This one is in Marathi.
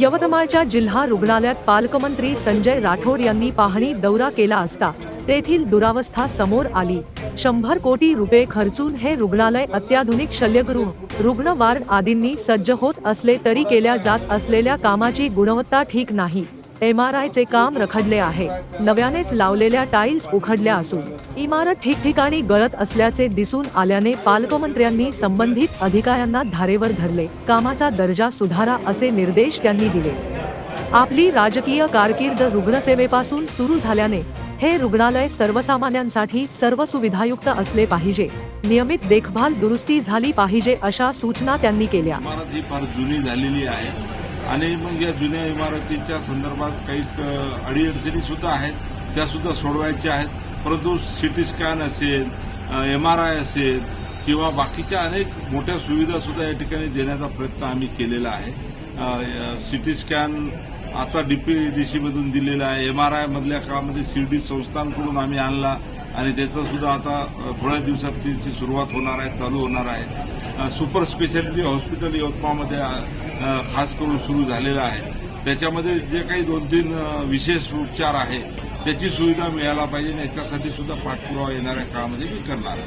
यवतमाळच्या जिल्हा रुग्णालयात पालकमंत्री संजय राठोड यांनी पाहणी दौरा केला असता तेथील दुरावस्था समोर आली. शंभर कोटी रुपये खर्चून हे रुग्णालय अत्याधुनिक शल्यगृह रुग्ण वार्ड आदींनी सज्ज होत असले तरी केल्या जात असलेल्या कामाची गुणवत्ता ठीक नाही. एम आर आयचे काम रखडले आहे. नव्यानेच लावलेल्या टाईल्स उखडल्या असून इमारत ठिकठिकाणी गळत असल्याचे दिसून आल्याने पालकमंत्र्यांनी संबंधित अधिकाऱ्यांना धारेवर धरले. कामाचा दर्जा सुधारा असे निर्देश त्यांनी दिले. आपली राजकीय कारकीर्द रुग्णसेवेपासून सुरू झाल्याने हे रुग्णालय सर्वसामान्यांसाठी सर्व सुविधायुक्त असले पाहिजे. नियमित देखभाल दुरुस्ती झाली पाहिजे अशा सूचना त्यांनी केल्या. आणि मग या जुन्या इमारतीच्या संदर्भात काही अडीअडचणी सुद्धा आहेत. त्या सुद्धा सोडवायच्या आहेत. परंतु सिटी स्कॅन असेल एम आर आय असेल किंवा बाकीच्या अनेक मोठ्या सुविधा सुद्धा या ठिकाणी देण्याचा प्रयत्न आम्ही केलेला आहे. सिटी स्कॅन आता डीपीडीसीमधून दिलेला आहे. एम आर आयमधल्या काळामध्ये शिर्डी संस्थांकडून आम्ही आणला आणि त्याचा सुद्धा आता थोड्या दिवसात त्याची सुरुवात होणार आहे चालू होणार आहे. सुपर स्पेशालिटी हॉस्पिटल यवतमाळमध्ये खास करून सुरू झालेलं आहे. त्याच्यामध्ये जे काही दोन तीन विशेष उपचार आहे त्याची सुविधा मिळायला पाहिजे याच्यासाठी सुद्धा पाठपुरावा येणाऱ्या काळामध्ये मी करणार आहे.